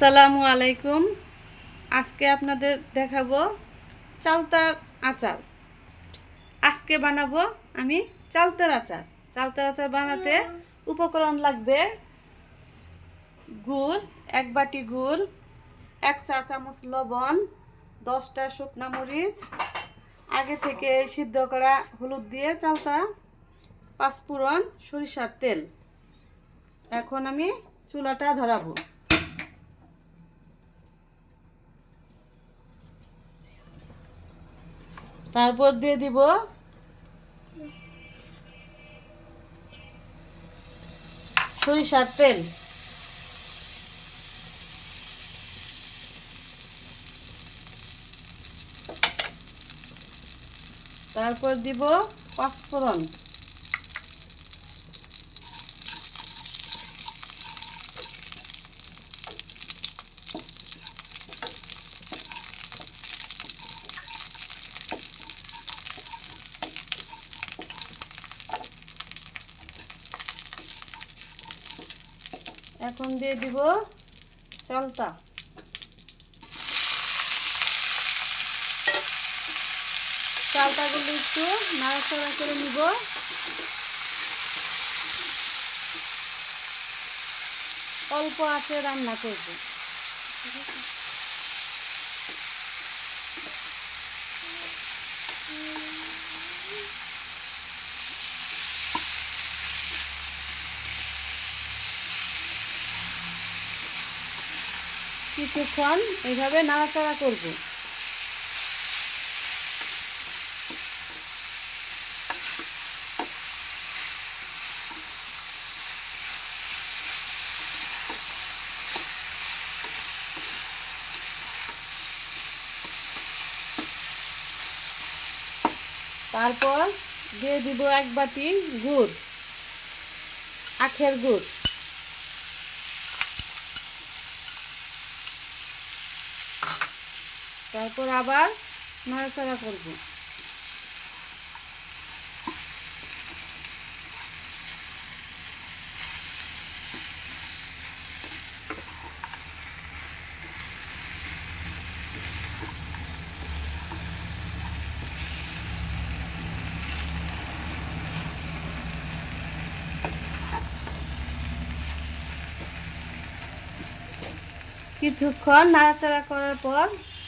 আসসালামু আলাইকুম। আজকে আপনাদের দেখাবো চালতার আচার। আজকে বানাবো আমি চালতার আচার। চালতার আচার বানাতে উপকরণ লাগবে গুড়, এক বাটি গুড়, এক চা চামচ লবণ, দশটা শুকনা মরিচ, আগে থেকে সিদ্ধ করা হলুদ দিয়ে চালতা, পাঁচ পাঁচফোড়ন সরিষার তেল। এখন আমি চুলাটা ধরাবো। তারপর দিয়ে দিব সরিষার তেল। তারপর দিব পাঁচফোড়ন। এখন দিয়ে দিব চালটা। চালটাগুলো একটু নাড়াচাড়া করে নিব। অল্প আছে রান্না করব। কিছুক্ষণ এইভাবে নাড়াচাড়া করব। তারপর দিয়ে দিব এক বাটি গুড় আখের গুড়। তারপর আবার নাড়াচাড়া করব। কিছুক্ষণ নাড়াচাড়া করার পর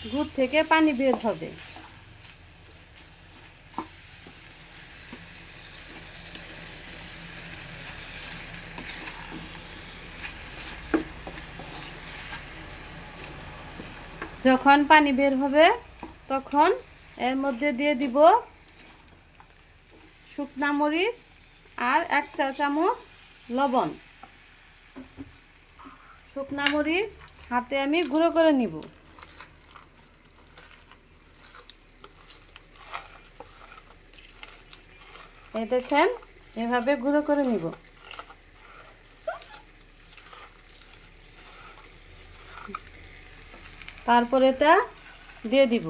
গুড় থেকে পানি বের হবে। যখন পানি বের হবে, তখন এর মধ্যে দিয়ে দিব শুকনা মরিচ আর এক চা চামচ লবণ। শুকনা মরিচ হাতে আমি গুঁড়ো করে নিব। এই দেখেন এভাবে গুঁড়ো করে নিব। তারপর এটা দিয়ে দিব।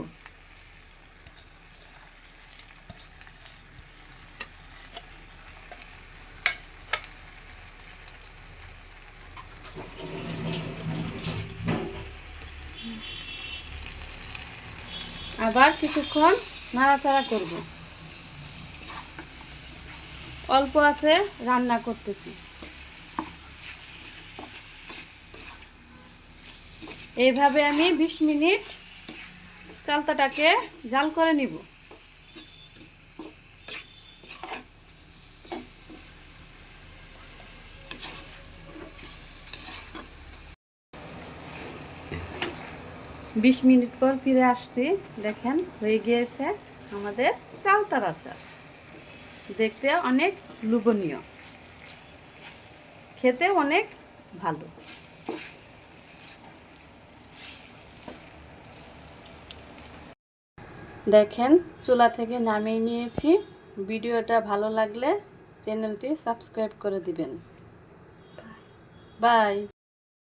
আবার কিছুক্ষণ নাড়াচাড়া করব। অল্প আছে, রান্না করতেছি। এইভাবে আমি ২০ মিনিট চালতাটাকে জাল করে নিব। বিশ মিনিট পর ফিরে আসছি, দেখেন হয়ে গিয়েছে আমাদের চালতার আচার। দেখতে অনেক লোভনীয়। খেতে অনেক ভালো। দেখেন চুলা থেকে নামিয়ে নিয়েছি। ভিডিওটা ভালো লাগলে চ্যানেলটি সাবস্ক্রাইব করে দিবেন। বাই।